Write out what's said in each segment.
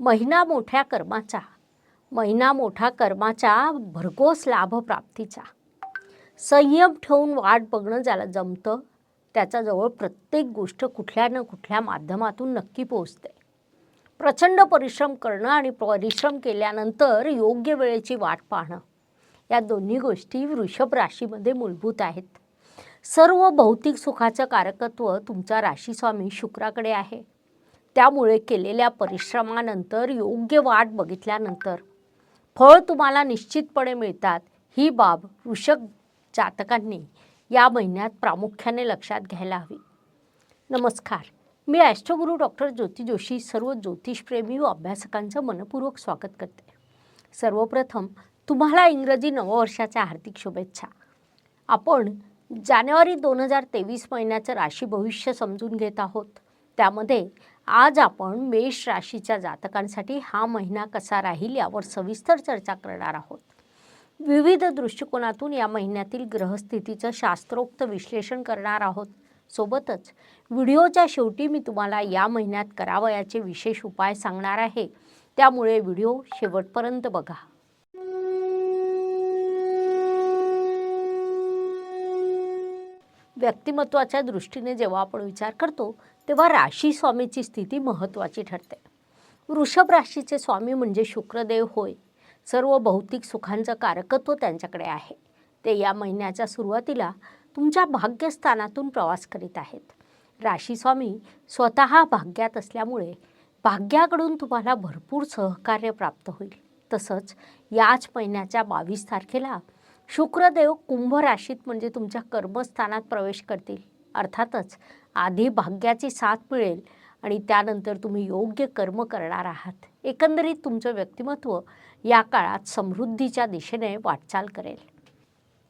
महिना मोठ्या कर्माचा. महिना मोठा कर्माचा भरघोस लाभप्राप्तीचा संयम ठेवून वाट बघणं ज्याला जमतं त्याच्याजवळ प्रत्येक गोष्ट कुठल्या ना कुठल्या माध्यमातून नक्की पोहोचते. प्रचंड परिश्रम करणं आणि परिश्रम केल्यानंतर योग्य वेळेची वाट पाहणं या दोन्ही गोष्टी वृषभ राशीमध्ये मूलभूत आहेत. सर्व भौतिक सुखाचं कारकत्व तुमचा राशीस्वामी शुक्राकडे आहे. त्यामुळे केलेल्या परिश्रमानंतर योग्य वाट बघितल्यानंतर फळ तुम्हाला निश्चितपणे मिळतात. ही बाब वृषभ जातकांनी या महिन्यात प्रामुख्याने लक्षात घ्यायला हवी. नमस्कार. मी ॲस्ट्रोगुरू डॉक्टर ज्योती जोशी सर्व ज्योतिषप्रेमी व अभ्यासकांचं मनपूर्वक स्वागत करते. सर्वप्रथम तुम्हाला इंग्रजी नववर्षाच्या हार्दिक शुभेच्छा. आपण जानेवारी दोन हजार तेवीस महिन्याचं राशी भविष्य समजून घेत आहोत. त्यामध्ये आज आपण मेष राशीच्या जातकांसाठी हा महिना कसा राहील यावर सविस्तर चर्चा करणार आहोत. विविध दृष्टिकोनातून या महिन्यातील ग्रहस्थितीचं शास्त्रोक्त विश्लेषण करणार आहोत. सोबतच व्हिडिओच्या शेवटी मी तुम्हाला या महिन्यात करावयाचे विशेष उपाय सांगणार आहे. त्यामुळे व्हिडिओ शेवटपर्यंत बघा. व्यक्तिमत्वाच्या दृष्टीने जेव्हा आपण विचार करतो तेव्हा राशी स्वामीची स्थिती महत्त्वाची ठरते. वृषभ राशीचे स्वामी म्हणजे शुक्रदेव होय. सर्व भौतिक सुखांचं कारकत्व त्यांच्याकडे आहे. ते या महिन्याच्या सुरुवातीला तुमच्या भाग्यस्थानातून प्रवास करीत आहेत. राशीस्वामी स्वतः भाग्यात असल्यामुळे भाग्याकडून तुम्हाला भरपूर सहकार्य प्राप्त होईल. तसंच याच महिन्याच्या बावीस तारखेला शुक्रदेव कुंभ राशीत म्हणजे तुमच्या कर्मस्थानात प्रवेश करतील. अर्थातच आधी भाग्याची साथ मिळेल आणि त्यानंतर तुम्ही योग्य कर्म करणार आहात. एकंदरीत तुमचं व्यक्तिमत्व या काळात समृद्धीच्या दिशेने वाटचाल करेल.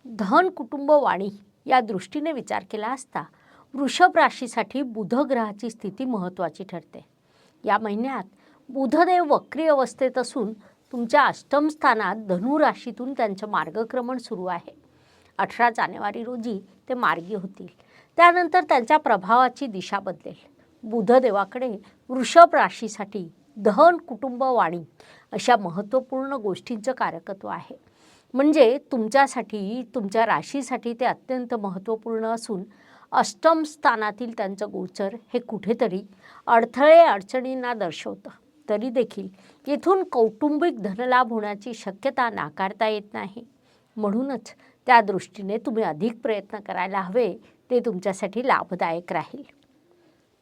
धन कुटुंब वाणी या दृष्टीने विचार केला असता वृषभ राशीसाठी बुध ग्रहाची स्थिती महत्त्वाची ठरते. या महिन्यात बुधदेव वक्री अवस्थेत असून तुमच्या अष्टम स्थानात धनु राशीतून त्यांचं मार्गक्रमण सुरू आहे. अठरा जानेवारी रोजी ते मार्गी होतील. त्यानंतर त्यांच्या प्रभावाची दिशा बदलेल. बुधदेवाकडे वृषभ राशीसाठी धन कुटुंब वाणी अशा महत्त्वपूर्ण गोष्टींचं कारकत्व आहे. म्हणजे तुमच्यासाठी तुमच्या राशीसाठी ते अत्यंत महत्त्वपूर्ण असून अष्टम स्थानातील त्यांचं गोचर हे कुठेतरी अडथळे अडचणींना दर्शवतं. तरी देखील येथून कौटुंबिक धनलाभ होण्याची शक्यता नाकारता येत नाही. म्हणूनच त्या दृष्टीने तुम्ही अधिक प्रयत्न करायला हवे. ते तुमच्यासाठी लाभदायक राहील.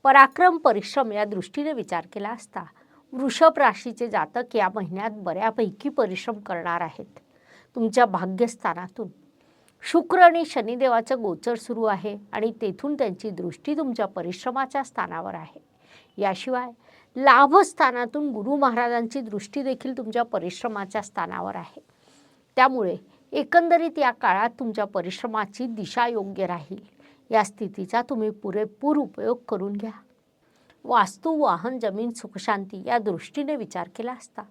पराक्रम परिश्रम या दृष्टीने विचार केला असता वृषभ राशीचे जातक या महिन्यात बऱ्यापैकी परिश्रम करणार आहेत. तुमच्या भाग्यस्थानातून शुक्र आणि शनिदेवाचं गोचर सुरू आहे आणि तेथून त्यांची दृष्टी तुमच्या परिश्रमाच्या स्थानावर आहे. याशिवाय लाभस्थानातून गुरु महाराजांची दृष्टी देखील तुमच्या परिश्रमाच्या स्थानावर आहे. त्यामुळे एकंदरीत या काळात तुमच्या परिश्रमाची दिशा योग्य राहील. या स्थितीचा तुम्ही पुरेपूर उपयोग करून घ्या. वास्तू वाहन जमीन सुखशांती या दृष्टीने विचार केला असता.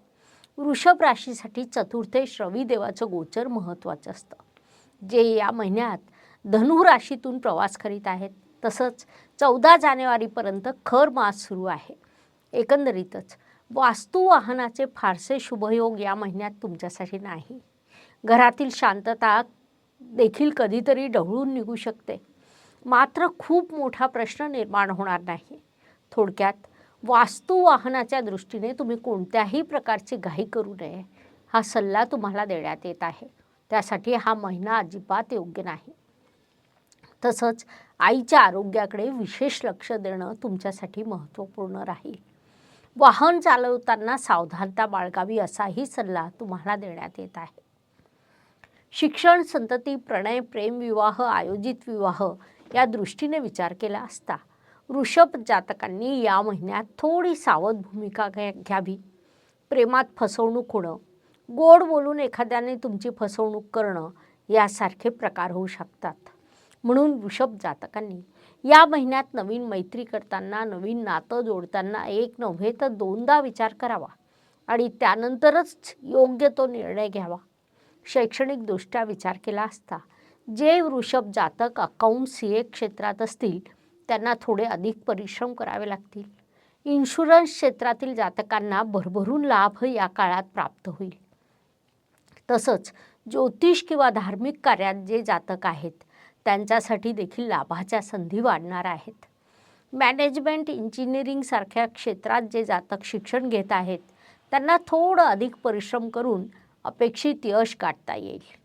वृषभ राशीसाठी चतुर्थेश रवी देवाचं गोचर महत्त्वाचं असतं. जे या महिन्यात धनु राशीतून प्रवास करीत आहेत तसंच चौदा जानेवारीपर्यंत खर मास सुरू आहे. एकंदरीतच वास्तू वाहनाचे फारसे शुभयोग या महिन्यात तुमच्यासाठी नाही. घरातील शांतता देखील कधीतरी ढवळून निघू शकते. मात्र खूप मोठा प्रश्न निर्माण होणार नाही. थोडक्यात वास्तू वाहनाच्या दृष्टीने तुम्ही कोणत्याही प्रकारची घाई करू नये हा सल्ला तुम्हाला देण्यात येत आहे. त्यासाठी हा महिना अजिबात योग्य नाही. तसंच आईच्या आरोग्याकडे विशेष लक्ष देणं तुमच्यासाठी महत्त्वपूर्ण राहील. वाहन चालवताना सावधानता बाळगावी असाही सल्ला तुम्हाला देण्यात येत आहे. शिक्षण संतती प्रणय प्रेम विवाह आयोजित विवाह या दृष्टीने विचार केला असता. वृषभ जातकांनी या महिन्यात थोडी सावध भूमिका घ्या घ्यावी. प्रेमात फसवणूक होणं गोड बोलून एखाद्याने तुमची फसवणूक करणं यासारखे प्रकार होऊ शकतात. म्हणून वृषभ जातकांनी या महिन्यात नवीन मैत्री करताना नवीन नातं जोडताना एक नव्हे तर दोनदा विचार करावा आणि त्यानंतरच योग्य तो निर्णय घ्यावा. शैक्षणिकदृष्ट्या विचार केला असता जे वृषभ जातक अकाउंट सी ए क्षेत्रात असतील त्यांना थोडे अधिक परिश्रम करावे लागतील. इन्शुरन्स क्षेत्रातील जातकांना भरभरून लाभ या काळात प्राप्त होईल. तसंच ज्योतिष किंवा धार्मिक कार्यात जे जातक आहेत त्यांच्यासाठी देखील लाभाच्या संधी वाढणार आहेत. मॅनेजमेंट इंजिनिअरिंगसारख्या क्षेत्रात जे जातक शिक्षण घेत आहेत त्यांना थोडं अधिक परिश्रम करून अपेक्षित यश गाठता येईल.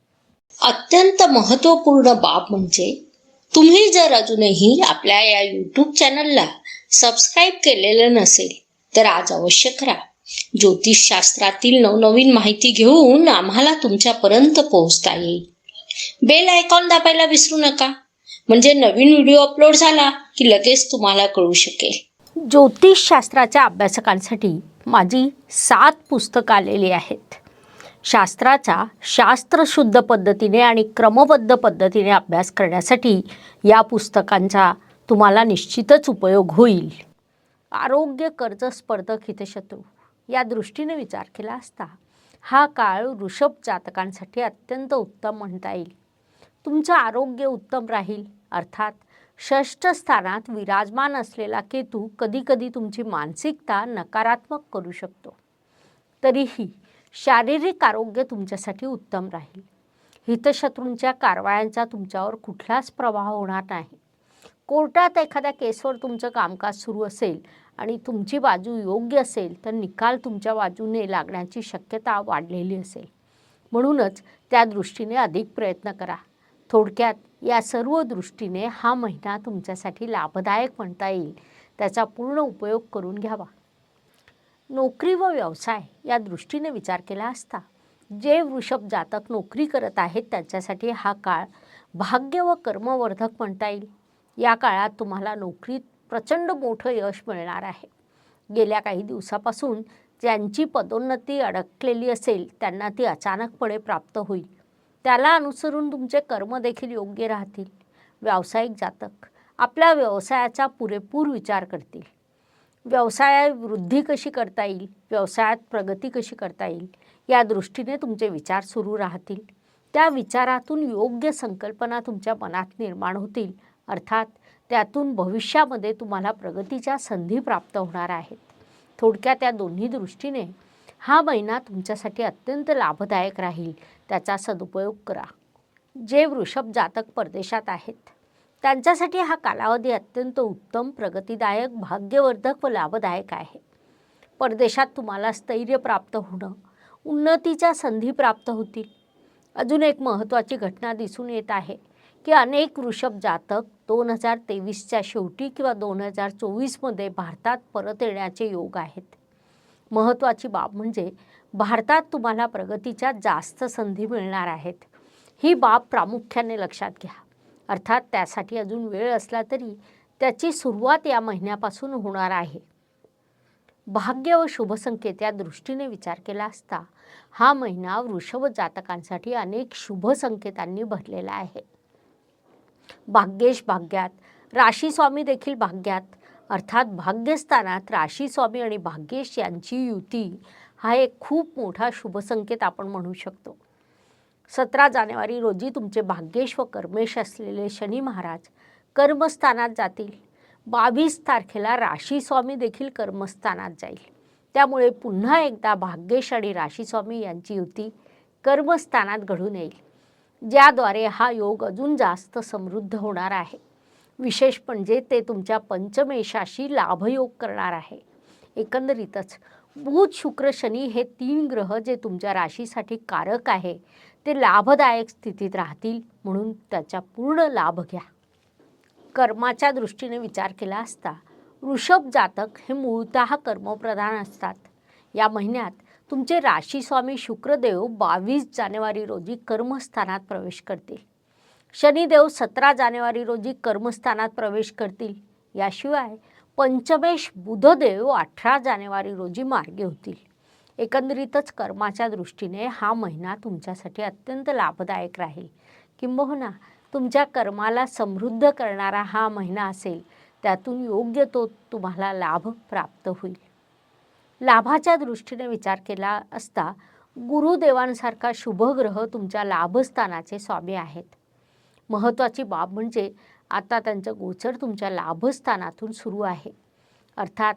अत्यंत महत्त्वपूर्ण बाब म्हणजे तुम्ही जर अजूनही आपल्या या यूट्यूब चॅनलला सबस्क्राईब केलेलं नसेल तर आज अवश्य करा. ज्योतिषशास्त्रातील नवनवीन माहिती घेऊन आम्हाला तुमच्यापर्यंत पोहोचता येईल. बेल आयकॉन दाबायला विसरू नका. म्हणजे नवीन व्हिडिओ अपलोड झाला की लगेच तुम्हाला कळू शकेल. ज्योतिषशास्त्राच्या अभ्यासकांसाठी माझी सात पुस्तकं आलेली आहेत. शास्त्राचा शास्त्रशुद्ध पद्धतीने आणि क्रमबद्ध पद्धतीने अभ्यास करण्यासाठी या पुस्तकांचा तुम्हाला निश्चितच उपयोग होईल. आरोग्य कर्ज स्पर्धक हितशत्रू या दृष्टीने विचार केला असता हा काळ ऋषभ जातकांसाठी अत्यंत उत्तम म्हणता येईल. तुमचं आरोग्य उत्तम राहील. अर्थात षष्ठ स्थानात विराजमान असलेला केतू कधीकधी तुमची मानसिकता नकारात्मक करू शकतो. तरीही शारीरिक आरोग्य तुमच्यासाठी उत्तम राहील. हितशत्रूंच्या कारवायांचा तुमच्यावर कुठलाच प्रभाव होणार नाही. कोर्टात एखाद्या केसवर तुमचं कामकाज सुरू असेल आणि तुमची बाजू योग्य असेल तर निकाल तुमच्या बाजूने लागण्याची शक्यता वाढलेली असेल. म्हणूनच त्या दृष्टीने अधिक प्रयत्न करा. थोडक्यात या सर्व दृष्टीने हा महिना तुमच्यासाठी लाभदायक म्हणता येईल. त्याचा पूर्ण उपयोग करून घ्यावा. नोकरी व व्यवसाय या दृष्टीने विचार केला असता. जे वृषभ जातक नोकरी करत आहेत त्यांच्यासाठी हा काळ भाग्य व कर्मवर्धक म्हणता येईल. या काळात तुम्हाला नोकरीत प्रचंड मोठं यश मिळणार आहे. गेल्या काही दिवसापासून ज्यांची पदोन्नती अडकलेली असेल त्यांना ती अचानकपणे प्राप्त होईल. त्याला अनुसरून तुमचे कर्म देखील योग्य राहतील. व्यावसायिक जातक आपल्या व्यवसायाचा पुरेपूर विचार करतील. व्यवसायात वृद्धी कशी करता येईल? व्यवसायात प्रगती कशी करता येईल? या दृष्टीने तुमचे विचार सुरू राहतील. त्या विचारातून योग्य संकल्पना तुमच्या मनात निर्माण होतील. अर्थात त्यातून भविष्यामध्ये तुम्हाला प्रगतीच्या संधी प्राप्त होणार आहेत. थोडक्यात त्या दोन्ही दृष्टीने हा महिना तुमच्यासाठी अत्यंत लाभदायक राहील. त्याचा सदुपयोग करा. जे वृषभ जातक परदेशात आहेत त्यांच्यासाठी हा कालावधी अत्यंत उत्तम प्रगतीदायक भाग्यवर्धक व लाभदायक आहे. परदेशात तुम्हाला स्थैर्य प्राप्त होणं उन्नतीच्या संधी प्राप्त होतील. अजून एक महत्त्वाची घटना दिसून येत आहे की अनेक वृषभ जातक दोन हजार तेवीसच्या शेवटी किंवा दोन हजार चोवीसमध्ये भारतात परत येण्याचे योग आहेत. महत्त्वाची बाब म्हणजे भारतात तुम्हाला प्रगतीच्या जास्त संधी मिळणार आहेत. ही बाब प्रामुख्याने लक्षात घ्या. अर्थात त्यासाठी अजून वेळ असला तरी त्याची सुरुवात या महिन्यापासून होणार आहे. भाग्य व शुभसंकेत या दृष्टीने विचार केला असता हा महिना वृषभ जातकांसाठी अनेक शुभ संकेतांनी भरलेला आहे. भाग्येश भाग्यात राशी स्वामी देखील भाग्यात. अर्थात भाग्यस्थानात राशी स्वामी आणि भाग्येश यांची युती हा एक खूप मोठा शुभसंकेत आपण म्हणू शकतो. सतरा जानेवारी रोजी तुमचे भाग्येश व कर्मेश असलेले शनी महाराज कर्मस्थानात जातील. बावीस तारखेला राशी स्वामी देखील कर्मस्थानात जाईल. त्यामुळे पुन्हा एकदा भाग्येश आणि राशीस्वामी यांची युती कर्मस्थानात घडून येईल. ज्याद्वारे हा योग अजून जास्त समृद्ध होणार आहे. विशेष म्हणजे ते तुमच्या पंचमेशाशी लाभयोग करणार आहे. एकंदरीतच बुध शुक्र शनी हे तीन ग्रह जे तुमच्या राशीसाठी कारक आहे. ते लाभदायक स्थितीत राहतील म्हणून त्याचा पूर्ण लाभ घ्या. कर्माच्या दृष्टीने विचार केला असता वृषभ जातक हे मूळतः कर्मप्रधान असतात. या महिन्यात तुमचे राशी स्वामी शुक्रदेव बावीस जानेवारी रोजी कर्मस्थानात प्रवेश करतील. शनिदेव सतरा जानेवारी रोजी कर्मस्थानात प्रवेश करतील. याशिवाय पंचमेश बुधदेव अठरा जानेवारी रोजी मार्गे होतील. एकंदरीतच कर्माच्या दृष्टीने हा महिना तुमच्यासाठी अत्यंत लाभदायक राहील. किंबहुना तुमच्या कर्माला समृद्ध करणारा हा महिना असेल त्यातून योग्य तो तुम्हाला लाभ प्राप्त होईल. लाभाच्या दृष्टीने विचार केला असता गुरुदेवांसारखा शुभग्रह तुमच्या लाभस्थानाचे स्वामी आहेत. महत्त्वाची बाब म्हणजे आता त्यांचं गोचर तुमच्या लाभस्थानातून सुरू आहे. अर्थात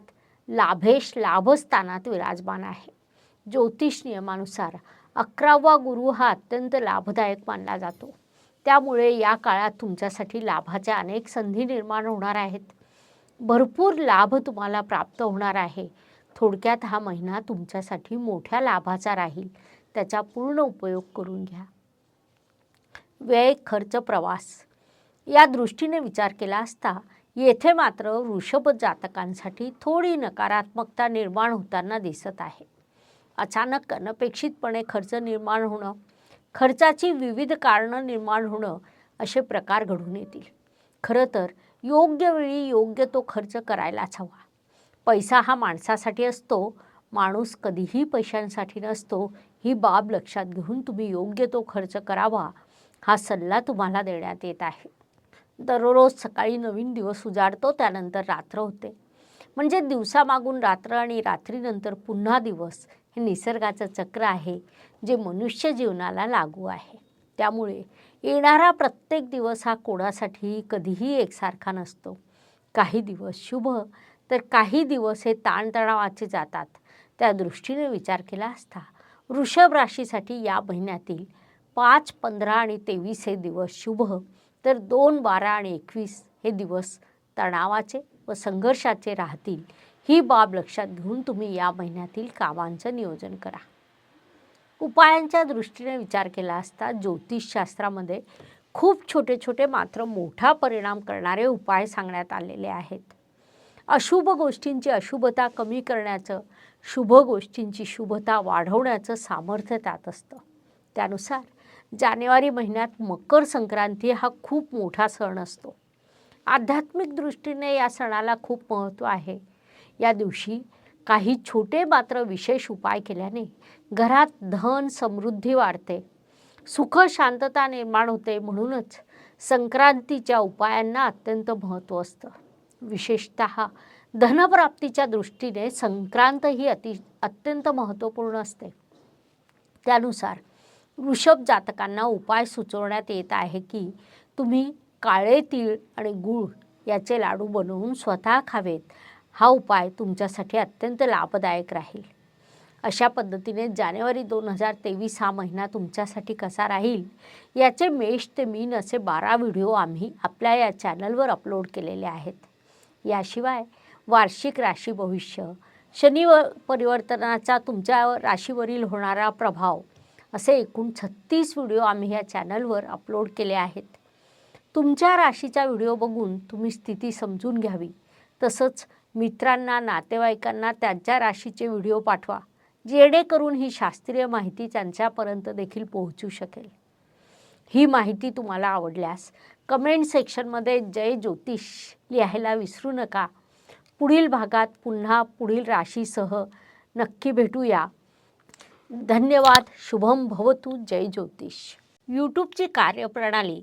लाभेश लाभस्थानात विराजमान आहे. ज्योतिष नियमानुसार अकरावा गुरु हा अत्यंत लाभदायक मानला जातो. त्यामुळे या काळात तुमच्यासाठी लाभाच्या अनेक संधी निर्माण होणार आहेत. भरपूर लाभ तुम्हाला प्राप्त होणार आहे. थोडक्यात हा महिना तुमच्यासाठी मोठ्या लाभाचा राहील. त्याचा पूर्ण उपयोग करून घ्या. व्यय खर्च प्रवास या दृष्टीने विचार केला असता येथे मात्र वृषभ जातकांसाठी थोडी नकारात्मकता निर्माण होताना दिसत आहे. अचानक अनपेक्षितपणे खर्च निर्माण होणं खर्चाची विविध कारणं निर्माण होणं असे प्रकार घडून येतील. खरं तर योग्य वेळी योग्य तो खर्च करायलाच हवा. पैसा हा माणसासाठी असतो माणूस कधीही पैशांसाठी नसतो ही बाब लक्षात घेऊन तुम्ही योग्य तो खर्च करावा हा सल्ला तुम्हाला देण्यात येत आहे. दररोज सकाळी नवीन दिवस उजाडतो त्यानंतर रात्र होते. म्हणजे दिवसामागून रात्र आणि रात्रीनंतर पुन्हा दिवस हे निसर्गाचं चक्र आहे जे मनुष्य जीवनाला लागू आहे. त्यामुळे येणारा प्रत्येक दिवस हा कोणासाठीही कधीही एकसारखा नसतो. काही दिवस शुभ तर काही दिवस हे ताणतणावाचे जातात. त्या दृष्टीने विचार केला असता वृषभ राशीसाठी या महिन्यातील पाच पंधरा आणि तेवीस हे दिवस शुभ तर दोन बारा आणि एकवीस हे दिवस तणावाचे व संघर्षाचे राहतील ही बाब लक्षात घेऊन तुम्ही या महिन्यातील कामांचं नियोजन करा. उपायांच्या दृष्टीने विचार केला असता ज्योतिषशास्त्रामध्ये खूप छोटे छोटे मात्र मोठा परिणाम करणारे उपाय सांगण्यात आलेले आहेत. अशुभ गोष्टींची अशुभता कमी करण्याचं शुभ गोष्टींची शुभता वाढवण्याचं सामर्थ्य त्यात असतं. त्यानुसार जानेवारी महिन्यात मकर संक्रांती हा खूप मोठा सण असतो. आध्यात्मिक दृष्टीने या सणाला खूप महत्त्व आहे. या दिवशी काही छोटे मात्र विशेष उपाय केल्याने घरात धन समृद्धी वाढते. सुख शांतता निर्माण होते म्हणूनच संक्रांतीच्या उपायांना अत्यंत महत्त्व असतं. विशेषत धनप्राप्तीच्या दृष्टीने संक्रांत ही अति अत्यंत महत्त्वपूर्ण असते. त्यानुसार वृषभ जातकांना उपाय सुचवण्यात येत आहे की तुम्ही काळे तीळ आणि गूळ याचे लाडू बनवून स्वतः खावेत. हा उपाय तुमच्यासाठी अत्यंत लाभदायक राहील. अशा पद्धतीने जानेवारी दोन हजार तेवीस हा महिना तुमच्यासाठी कसा राहील? याचे मेष ते मीन असे बारा व्हिडिओ आम्ही आपल्या या चॅनलवर अपलोड केलेले आहेत. याशिवाय वार्षिक राशी भविष्य शनि व परिवर्तनाचा तुमच्या राशीवरील होणारा प्रभाव असे एकूण छत्तीस व्हिडिओ आम्ही या चॅनलवर अपलोड केले आहेत. तुमच्या राशीचा व्हिडिओ बघून तुम्ही स्थिती समजून घ्यावी. तसंच मित्रांना नातेवाईकांना त्यांच्या राशीचे व्हिडिओ पाठवा जेणेकरून ही शास्त्रीय माहिती त्यांच्यापर्यंत देखील पोहोचू शकेल. ही माहिती तुम्हाला आवडल्यास कमेंट सेक्शनमध्ये जय ज्योतिष लिहायला विसरू नका. पुढील भागात पुन्हा पुढील राशीसह नक्की भेटूया. धन्यवाद शुभम भवतु जय ज्योतिष. यूट्यूबची कार्यप्रणाली